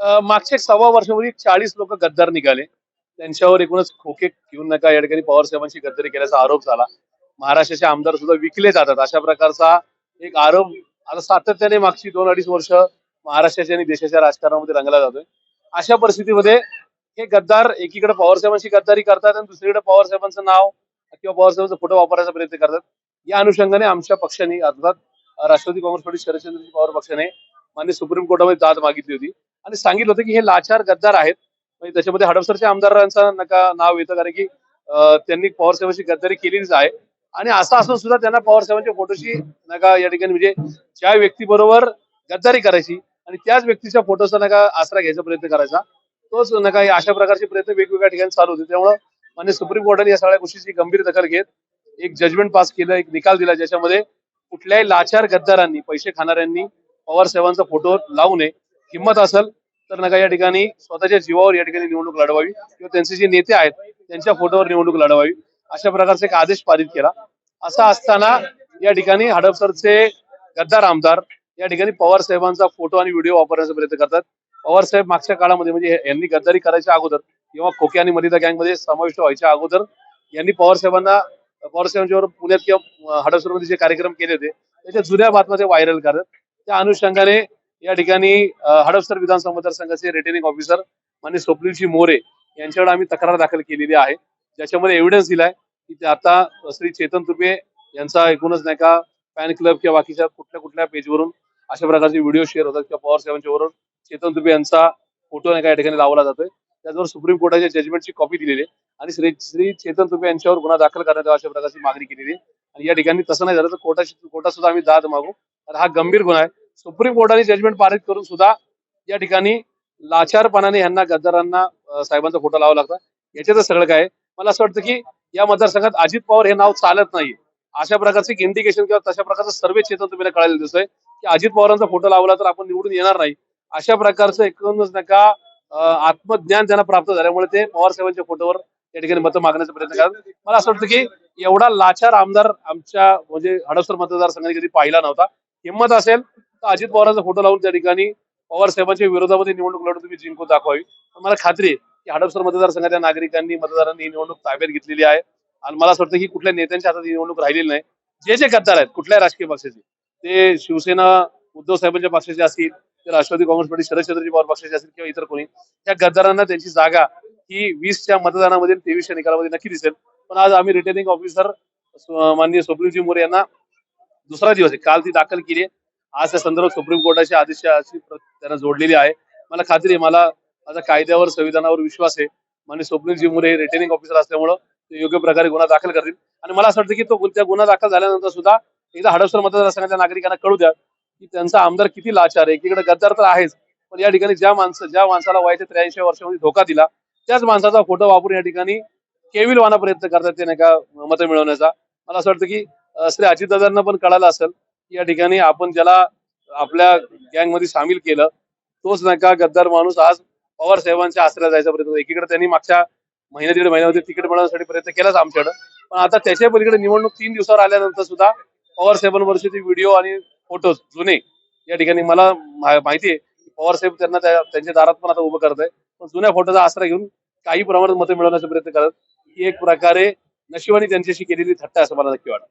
मागच्या सव्वा वर्षापूर्वी चाळीस लोक गद्दार निघाले. त्यांच्यावर एकूणच खोके घेऊन नका. या ठिकाणी पवार साहेबांची गद्दारी केल्याचा आरोप झाला. महाराष्ट्राचे आमदार सुद्धा विकले जातात. अशा प्रकारचा एक आरोप आता सातत्याने मागची दोन अडीच वर्ष महाराष्ट्राच्या आणि देशाच्या राजकारणामध्ये रंगला जातोय. अशा परिस्थितीमध्ये हे गद्दार एकीकडे पवारसाहेबांची गद्दारी करतात आणि दुसरीकडे पवारसाहेबांचं नाव किंवा पवारसाहेबांचा फोटो वापरायचा प्रयत्न करतात. या अनुषंगाने आमच्या पक्षाने अर्थात राष्ट्रवादी काँग्रेस पार्टी शरदचंद्रजी पवार पक्षाने मान्य सुप्रीम कोर्टामध्ये दाद मागितली होती. आणि सांगितलं होतं की हे लाचार गद्दार आहेत. म्हणजे त्याच्यामध्ये हडपसरच्या आमदारांचं नका नाव येतं कारण की त्यांनी पवार साहेबांची गद्दारी केलेलीच आहे. आणि असं असून सुद्धा त्यांना पवार साहेबांच्या फोटोशी नका या ठिकाणी म्हणजे ज्या व्यक्तीबरोबर गद्दारी करायची आणि त्याच व्यक्तीच्या फोटोचा नका आसरा घ्यायचा प्रयत्न करायचा. तोच नका या अशा प्रकारचे प्रयत्न वेगवेगळ्या ठिकाणी चालू होते. त्यामुळं मान्य सुप्रीम कोर्टाने या सगळ्या गोष्टीची गंभीर दखल घेत एक जजमेंट पास केलं एक निकाल दिला ज्याच्यामध्ये कुठल्याही लाचार गद्दारांनी पैसे खाणाऱ्यांनी पवार साहेबांचा फोटो लावू नये. किंमत असेल तर नका या ठिकाणी स्वतःच्या जीवावर या ठिकाणी निवडणूक लढवावी. किंवा त्यांचे जे नेते आहेत त्यांच्या फोटोवर निवडणूक लढवावी. अशा प्रकारचा एक आदेश पारित केला. असा असताना या ठिकाणी हडपसरचे गद्दार आमदार या ठिकाणी पवार साहेबांचा फोटो आणि व्हिडिओ वापरण्याचा प्रयत्न करतात. पवार साहेब मागच्या काळामध्ये म्हणजे यांनी गद्दारी करायच्या अगोदर किंवा खोके आणि मलिदा गँगमध्ये समाविष्ट व्हायच्या अगोदर यांनी पवार साहेबांना पवार साहेबांच्यावर पुण्यात किंवा हडपसरमध्ये जे कार्यक्रम केले होते त्याच्या जुन्या बातम्या ते व्हायरल करतात. त्या अनुषंगाने या ठिकाणी हडपसर विधानसभा मतदारसंघाचे रिटर्निंग ऑफिसर मान्य स्वप्नीलजी मोरे यांच्याकडे आम्ही तक्रार दाखल केलेली आहे. ज्याच्यामध्ये एव्हिडन्स दिलाय की ते आता श्री चेतन तुपे यांचा एकूणच नाही का फॅन क्लब किंवा बाकीच्या कुठल्या कुठल्या पेजवरून अशा प्रकारचे व्हिडिओ शेअर होतात किंवा पॉवर साहेबांच्या वरून चेतन तुपे यांचा फोटो नाही का या ठिकाणी लावला जातोय. त्याचबरोबर सुप्रीम कोर्टाच्या जजमेंटची कॉपी दिलेली आहे. आणि श्री श्री चेतन तुपे यांच्यावर गुन्हा दाखल करण्यात यावा अशा प्रकारची मागणी केलेली आहे. आणि या ठिकाणी तसं नाही झालं तर कोर्टाची कोर्टात सुद्धा आम्ही दाद मागू. तर हा गंभीर गुन्हा आहे. सुप्रीम कोर्टाने जजमेंट पारित करून सुद्धा या ठिकाणी लाचारपणाने यांना गद्दारांना साहेबांचा फोटो लावा लागता याच्यातच सगळं काय आहे. मला असं वाटतं की या मतदारसंघात अजित पवार हे नाव चालत नाही अशा प्रकारचे एक इंडिकेशन किंवा तशा प्रकारचं सर्वे क्षेत्र तुम्हाला कळायला दिसतोय की अजित पवारांचा फोटो लावला तर आपण निवडून येणार नाही. अशा प्रकारचं एकूणच नका आत्मज्ञान त्यांना प्राप्त झाल्यामुळे ते पवार साहेबांच्या फोटोवर या ठिकाणी मतं मागण्याचा प्रयत्न करतात. मला असं वाटतं की एवढा लाचार आमदार आमच्या म्हणजे हडपसर मतदारसंघाने कधी पाहिला नव्हता. हिंमत असेल तर अजित पवारांचा फोटो लावून त्या ठिकाणी पवार साहेबांच्या विरोधामध्ये निवडणूक लढून तुम्ही जिंकून दाखवावी. पण मला खात्री आहे की हडपसर मतदारसंघाच्या नागरिकांनी मतदारांनी ही निवडणूक ताब्यात घेतलेली आहे. आणि मला असं वाटतं की कुठल्या नेत्यांच्या हातात ही निवडणूक राहिलेली नाही. जे जे गद्दार आहेत कुठल्याही राजकीय पक्षाचे ते शिवसेना उद्धव साहेबांच्या पक्षाचे असतील ते राष्ट्रवादी काँग्रेस पार्टी शरदचंद्रजी पवार पक्षाचे असतील किंवा इतर कोणी त्या गद्दारांना त्यांची जागा ही वीसच्या मतदानामध्ये तेवीसच्या निकालामध्ये नक्की दिसेल. पण आज आम्ही रिटर्निंग ऑफिसर माननीय स्वप्नीलजी मोरे यांना दुसरा दिवस आहे. काल ती दाखल केली आज त्या संदर्भात सुप्रीम कोर्टाच्या आदेशाची त्यांना जोडलेली आहे. मला खात्री आहे मला माझा कायद्यावर संविधानावर विश्वास आहे. माननीय स्वप्नीलजी मुरे रिटर्निंग ऑफिसर असल्यामुळं ते योग्य प्रकारे गुन्हा दाखल करतील. आणि मला असं वाटतं की तो त्या गुन्हा दाखल झाल्यानंतर सुद्धा एकदा हडपसर मतदारसंघाच्या नागरिकांना कळू द्या की त्यांचा आमदार किती लाचार आहे. एकीकडे गद्दार तर आहेच पण या ठिकाणी ज्या माणसं ज्या माणसाला वयाच्या त्र्याऐंशी वर्षामध्ये धोका दिला त्याच माणसाचा फोटो वापरून या ठिकाणी केविलवाना प्रयत्न करतात ते नाही का मतं मिळवण्याचा. मला असं वाटतं की श्री अजितदादांना पण कळालं असेल या ठिकाणी आपण ज्याला आपल्या गँगमध्ये सामील केलं तोच नाही का गद्दार माणूस आज पवार साहेबांच्या आश्रयात जायचा प्रयत्न एकीकडे त्यांनी मागच्या महिन्या दीड महिन्यामध्ये तिकीट मिळवण्यासाठी प्रयत्न केलाच आमच्याकडे. पण आता त्याच्या पलीकडे निवडणूक तीन दिवसावर आल्यानंतर सुद्धा पवार साहेबांवरचे ते व्हिडिओ आणि फोटोज जुने या ठिकाणी मला माहिती आहे की पवार साहेब त्यांना त्यांच्या दारात पण आता उभं करत आहे पण जुन्या फोटोचा आसरा घेऊन काही प्रमाणात मतं मिळवण्याचा प्रयत्न करत ही एक प्रकारे नशिबाने त्यांच्याशी केलेली थट्टा असं मला नक्की वाटतं.